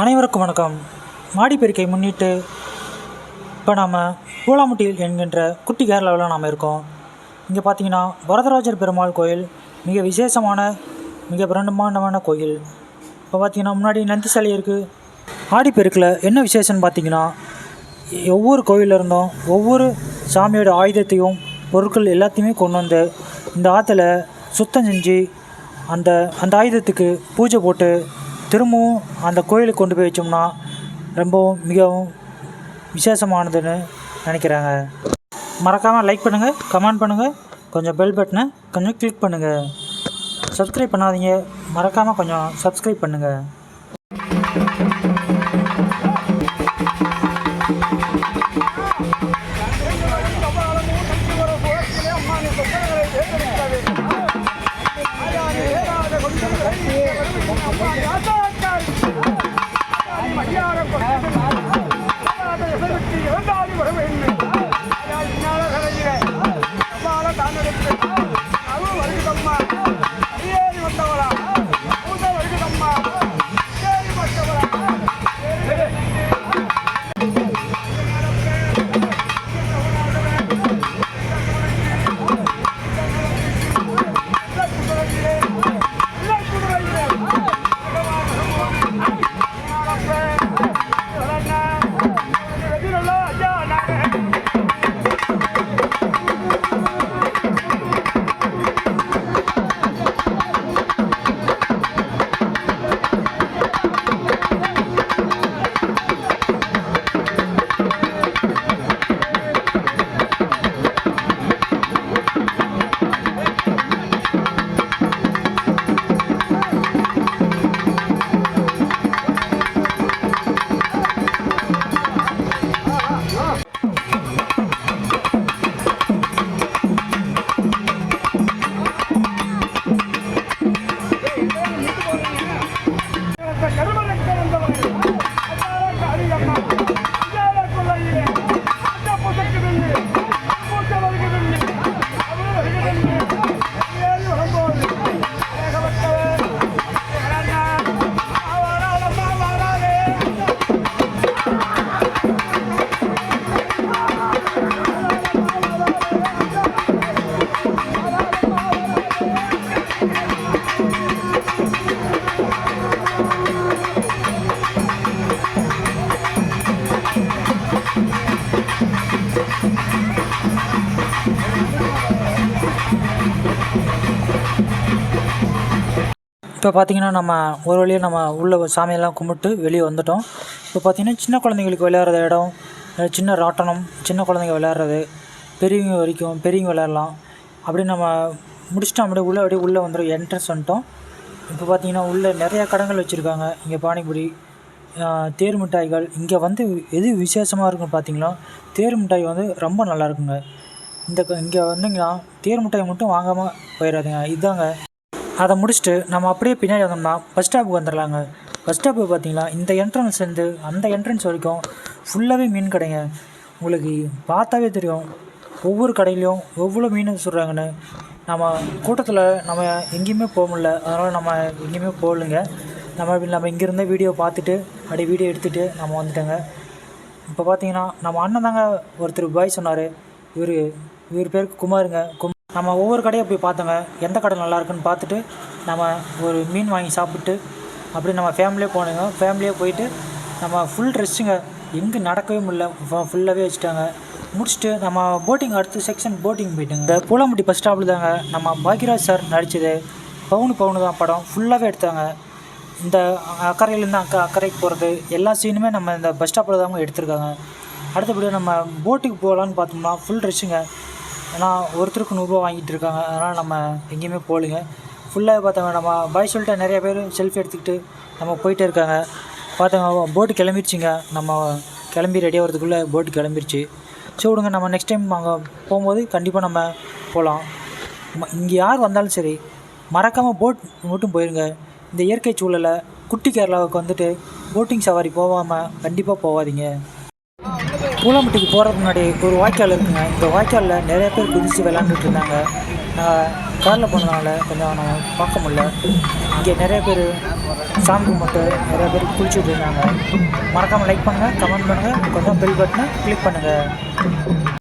அனைவருக்கும் வணக்கம். மாடிப்பெருக்கை முன்னிட்டு இப்போ நாம் பூலாமுட்டியில் என்கின்ற குட்டி கேரளாவில் நாம் இருக்கோம். இங்கே பார்த்தீங்கன்னா வரதராஜர் பெருமாள் கோயில் மிக விசேஷமான மிக பிரம்மாண்டமான கோயில். இப்போ பார்த்தீங்கன்னா முன்னாடி நந்தி சிலை இருக்குது ஆடிப்பெருக்கில் என்ன விசேஷம்னு பார்த்தீங்கன்னா ஒவ்வொரு கோயிலில் இருந்தும் ஒவ்வொரு சாமியோட ஆயுதத்தையும் பொருட்கள் எல்லாத்தையுமே கொண்டு வந்து இந்த ஆற்றுல சுத்தம் செஞ்சு அந்த அந்த ஆயுதத்துக்கு பூஜை போட்டு திரும்பவும் அந்த கோயிலுக்கு கொண்டு போய் வச்சோம்னா ரொம்பவும் மிகவும் விசேஷமானதுன்னு நினைக்கிறாங்க. மறக்காமல் லைக் பண்ணுங்கள் கமெண்ட் பண்ணுங்கள் கொஞ்சம் பெல் பட்டனை கொஞ்சம் கிளிக் பண்ணுங்கள் சப்ஸ்கிரைப் பண்ணாதீங்க மறக்காமல் கொஞ்சம் சப்ஸ்கிரைப் பண்ணுங்கள் இரண்டாவது வரவேன் Caramba. இப்போ பார்த்தீங்கன்னா நம்ம ஒரு வழியாக நம்ம உள்ள சாமியெல்லாம் கும்பிட்டு வெளியே வந்துட்டோம். இப்போ பார்த்தீங்கன்னா சின்ன குழந்தைங்களுக்கு விளையாடுற இடம் சின்ன ராட்டனம் சின்ன குழந்தைங்க விளையாடுறது பெரியவங்க வரைக்கும் பெரியவங்க விளையாடலாம். அப்படியே நம்ம முடிச்சுட்டு அப்படியே உள்ளே அப்படியே உள்ளே வந்துடும் என்ட்ரன்ஸ் வந்துட்டோம். இப்போ பார்த்தீங்கன்னா உள்ளே நிறையா கடைகள் வச்சுருக்காங்க. இங்கே பானிபூரி தேர் மிட்டாய்கள் இங்கே வந்து எது விசேஷமாக இருக்குன்னு பார்த்தீங்கன்னா தேர் மிட்டாய் வந்து ரொம்ப நல்லா இருக்குங்க. இந்த இங்கே வந்தீங்கன்னா தேர் மிட்டாய் மட்டும் வாங்காமல் போயிடாதீங்க இதாங்க. அதை முடிச்சுட்டு நம்ம அப்படியே பின்னாடி வந்தோம்னா பஸ் ஸ்டாப்புக்கு வந்துடலாங்க பஸ் ஸ்டாப்பு பார்த்தீங்களா? இந்த என்ட்ரன்ஸ்லேருந்து அந்த என்ட்ரன்ஸ் வரைக்கும் ஃபுல்லாகவே மீன் கடைங்க. உங்களுக்கு பார்த்தாவே தெரியும். ஒவ்வொரு கடையிலையும் எவ்வளோ மீன் சொல்கிறாங்கன்னு நம்ம கூட்டத்தில் நம்ம எங்கேயுமே போக முடில அதனால் நம்ம எங்கேயுமே போகலைங்க. நம்ம நம்ம இங்கேருந்தே வீடியோ பார்த்துட்டு அப்படியே வீடியோ எடுத்துகிட்டு நம்ம வந்துட்டோங்க. இப்போ பார்த்தீங்கன்னா நம்ம அண்ணன் தாங்க ஒருத்தர் பாய் சொன்னார். இவர் இவர் பேருக்கு குமாருங்க. கும் நம்ம ஒவ்வொரு கடையாக போய் பார்த்தோங்க. எந்த கடை நல்லா இருக்குன்னு பார்த்துட்டு நம்ம ஒரு மீன் வாங்கி சாப்பிட்டு அப்படியே நம்ம ஃபேமிலியே போனோங்க. ஃபேமிலியே போயிட்டு நம்ம ஃபுல் ட்ரெஸ்ஸுங்க எங்கே நடக்கவே முடியல. ஃபுல்லாகவே வச்சுட்டாங்க. முடிச்சுட்டு நம்ம போட்டிங் அடுத்த செக்ஷன் போட்டிங் போயிட்டுங்க. இந்த பூலாம்பட்டி பஸ் ஸ்டாப்பில் தாங்க நம்ம பாக்யராஜ் சார் நடித்தது பவுனு பவுனு தான் படம். ஃபுல்லாகவே எடுத்தாங்க. இந்த அக்கறையிலேருந்து அக்கா அக்கறைக்கு போகிறது எல்லா சீனுமே நம்ம இந்த பஸ் ஸ்டாப்பில் தாங்க எடுத்திருக்காங்க. அடுத்தபடியாக நம்ம போட்டுக்கு போகலான்னு பார்த்தோம்னா ஃபுல் ரஷ்ஷுங்க ஏன்னா ஒருத்தருக்கு நூறுரூவா வாங்கிட்டு இருக்காங்க. அதனால் நம்ம எங்கேயுமே போகலிங்க. ஃபுல்லாக பார்த்தாங்க நம்ம பாய் சொல்லிட்டு நிறைய பேர் செல்ஃபி எடுத்துக்கிட்டு நம்ம போயிட்டே இருக்காங்க. பார்த்தாங்க போட்டு கிளம்பிருச்சுங்க. நம்ம கிளம்பி ரெடி ஆகிறதுக்குள்ளே போட்டு கிளம்பிடுச்சு சரி விடுங்க. நம்ம நெக்ஸ்ட் டைம் அங்கே போகும்போது கண்டிப்பாக நம்ம போகலாம். இங்கே யார் வந்தாலும் சரி மறக்காமல் போட் மட்டும் போயிருங்க. இந்த இயற்கை சூழலை குட்டி கேரளாவுக்கு வந்துட்டு போட்டிங் சவாரி போகாமல் கண்டிப்பாக போகாதீங்க. பூலாம்பட்டிக்கு போகிறதுக்கு முன்னாடி ஒரு வாய்க்கால் இருக்குங்க. இந்த வாய்க்காலில் நிறைய பேர் குதித்து விளாண்டுட்டு இருந்தாங்க. நான் காரில் போனதுனால கொஞ்சம் நான் பார்க்க முடியல. இங்கே நிறைய பேர் சாமி கும்பிட்டு நிறைய பேர் குளிச்சுட்டு இருந்தாங்க. மறக்காமல் லைக் பண்ணுங்கள் கமெண்ட் பண்ணுங்கள் கொஞ்சம் பில் பட்டனை கிளிக் பண்ணுங்கள்